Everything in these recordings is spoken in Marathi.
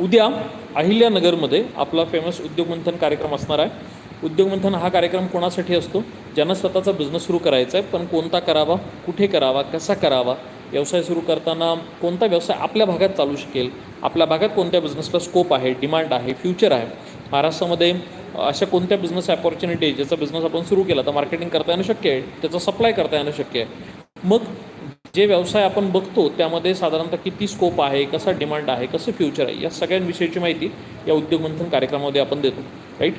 उद्या अहिल्यानगरमध्ये आपला फेमस उद्योगमंथन कार्यक्रम असणार आहे. उद्योगमंथन हा कार्यक्रम कोणासाठी असतो? ज्यांना स्वतःचा बिझनेस सुरू करायचा आहे पण कोणता करावा कुठे करावा कसा करावा व्यवसाय सुरू करताना कोणता व्यवसाय आपल्या भागात चालू शकेल आपल्या भागात कोणत्या बिझनेसला स्कोप आहे डिमांड आहे फ्युचर आहे? महाराष्ट्रामध्ये अशा कोणत्या बिझनेस ऑपॉर्च्युनिटी ज्याचा बिझनेस आपण सुरू केला तर मार्केटिंग करता येणं शक्य आहे त्याचा सप्लाय करता येणं शक्य आहे. मग जे व्यवसाय आपण बघतो त्यामध्ये साधारणतः किती स्कोप आहे कसा डिमांड आहे कसं फ्युचर आहे या सगळ्यांविषयीची माहिती या उद्योगमंथन कार्यक्रमामध्ये आपण देतो राईट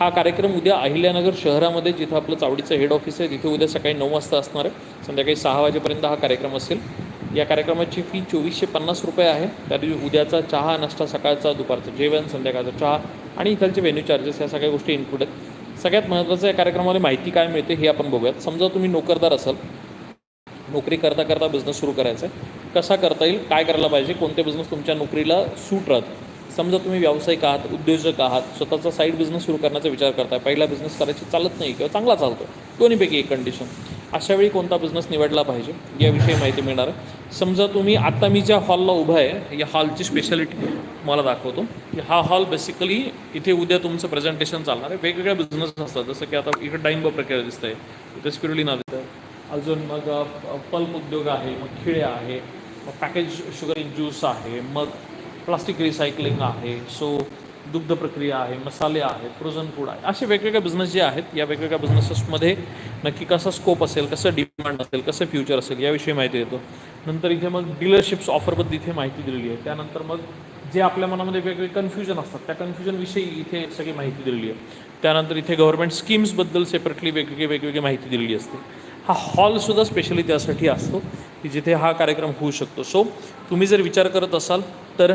हा कार्यक्रम उद्या अहिल्यानगर शहरामध्ये जिथं आपलं चावडीचं हेड ऑफिस आहे तिथे उद्या सकाळी नऊ वाजता असणार आहे. संध्याकाळी सहा वाजेपर्यंत हा कार्यक्रम असेल. या कार्यक्रमाची फी चोवीसशे पन्नास रुपये आहे. त्यात उद्याचा चहा नाश्ता सकाळचा दुपारचं जेवण संध्याकाळचा चहा आणि इथलचे व्हेन्यू चार्जेस या सगळ्या गोष्टी इन्क्लूड आहेत. सगळ्यात महत्त्वाचं या कार्यक्रमामध्ये माहिती काय मिळते हे आपण बघूयात. समजा तुम्ही नोकरदार असाल नोकरी करता करता बिझनेस सुरू करायचा आहे कसा करता येईल काय करायला पाहिजे कोणते बिझनेस तुमच्या नोकरीला सूट राहत समजा तुम्ही व्यावसायिक आहात उद्योजक आहात स्वतःचा साईड बिझनेस सुरू करण्याचा विचार करताय. पहिला बिझनेस करायची चालत नाही किंवा चांगला चालतो दोन्हीपैकी एक कंडिशन अशा वेळी कोणता बिझनेस निवडला पाहिजे याविषयी माहिती मिळणार आहे. समजा तुम्ही आत्ता मी ज्या हॉलला उभा आहे या हॉलची स्पेशालिटी मला दाखवतो. की हा हॉल बेसिकली इथे उद्या तुमचं प्रेझेंटेशन चालणार आहे. वेगवेगळ्या बिझनेस असतात. जसं की आता इकडे डाईंब प्रक्रिया दिसत आहे इथे स्पिरुलिना दिसतं अजून मग पल्प उद्योग आहे मग खिळे आहे मग पॅकेज शुगर ज्यूस आहे मग प्लास्टिक रिसायकलिंग आहे सो दुग्ध प्रक्रिया आहे मसाले आहेत फ्रोझन फूड आहे. असे वेगवेगळे बिझनेस जे आहेत या वेगवेगळ्या बिझनेसेसमध्ये नक्की कसा स्कोप असेल कसं डिमांड असेल कसं फ्युचर असेल याविषयी माहिती देतो. नंतर इथे मग डीलरशिप्स ऑफरबद्दल इथे माहिती दिलेली आहे. त्यानंतर मग जे आपल्या मनामध्ये वेगवेगळे कन्फ्युजन असतात त्या कन्फ्युजनविषयी इथे सगळी माहिती दिलेली आहे. त्यानंतर इथे गव्हर्नमेंट स्कीम्सबद्दल सेपरेटली वेगवेगळी वेगवेगळी माहिती दिलेली असते. हा हॉलसुद्धा स्पेशली त्यासाठी असतो की जिथे हा कार्यक्रम होऊ शकतो. सो तुम्ही जर विचार करत असाल तर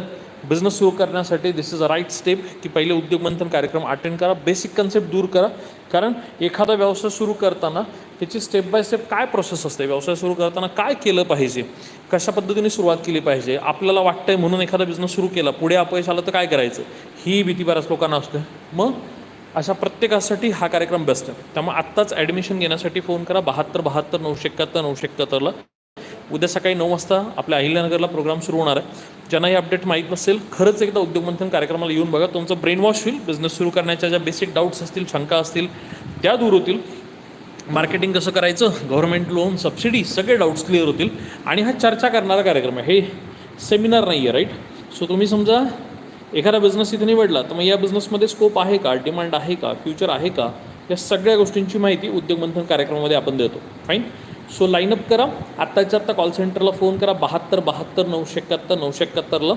बिझनेस सुरू करण्यासाठी this is a right step की पहिले उद्योगमंथन कार्यक्रम अटेंड करा बेसिक कन्सेप्ट दूर करा. कारण एखादा व्यवसाय सुरू करताना त्याची स्टेप बाय स्टेप काय प्रोसेस असते? व्यवसाय सुरू करताना काय केलं पाहिजे? कशा पद्धतीने सुरुवात केली पाहिजे? आपल्याला वाटतंय म्हणून एखादा बिझनेस सुरू केला पुढे अपयश आलं तर काय करायचं? ही भीती बऱ्याच लोकांना असते. मग अशा प्रत्येकासाठी हा कार्यक्रम बेस्ट आहे. त्यामुळे आत्ताच ॲडमिशन घेण्यासाठी फोन करा. बहात्तर बहात्तर नऊशे एकाहत्तर नऊशे एकाहत्तरला उद्या सकाळी नऊ वाजता आपल्या अहिल्यानगरला प्रोग्राम सुरू होणार आहे. ज्यांना हे अपडेट माहीत नसेल खरंच एकदा उद्योगमंथन कार्यक्रमाला येऊन बघा. तुमचं ब्रेन वॉश होईल. बिझनेस सुरू करण्याच्या ज्या बेसिक डाऊट्स असतील शंका असतील त्या दूर होतील. मार्केटिंग कसं करायचं? गव्हर्नमेंट लोन सबसिडी सगळे डाऊट्स क्लिअर होतील. आणि हा चर्चा करणारा कार्यक्रम आहे. हे सेमिनार नाही आहे राईट सो तुम्ही समजा एखादा बिझनेस इथे निवडला तर मग या बिझनेसमध्ये स्कोप आहे का डिमांड आहे का फ्युचर आहे का या सगळ्या गोष्टींची माहिती उद्योगमंथन कार्यक्रमामध्ये आपण देतो. फाईन सो लाईनअप करा. आत्ताच्या आत्ता कॉल सेंटरला फोन करा. बहात्तर बहात्तर नऊशे एकाहत्तर नऊशे एकाहत्तरला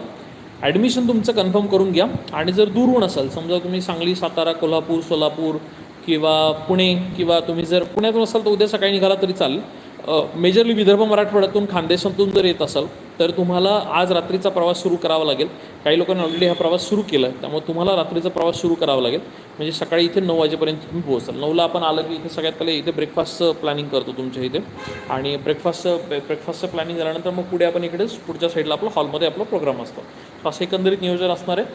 ॲडमिशन तुमचं कन्फर्म करून घ्या. आणि जर दूरहून असाल समजा तुम्ही सांगली सातारा कोल्हापूर सोलापूर किंवा पुणे किंवा तुम्ही जर पुण्यातून असाल तर उद्या सकाळी निघाला तरी चालेल. मेजरली विदर्भ मराठवाड्यातून खानदेशातून जर येत असाल तर तुम्हाला आज रात्रीचा प्रवास सुरू करावा लागेल. काही लोकांनी ऑलरेडी हा प्रवास सुरू केला आहे त्यामुळे तुम्हाला रात्रीचा प्रवास सुरू करावा लागेल. म्हणजे सकाळी इथे नऊ वाजेपर्यंत तुम्ही पोहोचाल. नऊला आपण आलं की इथे सगळ्यात पहिले इथे ब्रेकफास्टचं प्लॅनिंग करतो तुमच्या इथे. आणि ब्रेकफास्टचं ब्रेकफास्टचं प्लॅनिंग झाल्यानंतर मग पुढे आपण इकडेच पुढच्या साईडला आपलं हॉलमध्ये आपला प्रोग्राम असतो. So असं एकंदरीत नियोजन असणार आहे.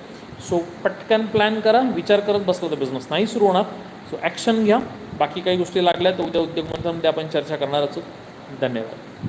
सो पटकन प्लॅन करा. विचार करत बसला तर बिझनेस नाही सुरू होणार. सो ॲक्शन घ्या. बाकी काही गोष्टी लागल्या तर उद्या उद्योगमंथनमध्ये आपण चर्चा करणारच असू. धन्यवाद.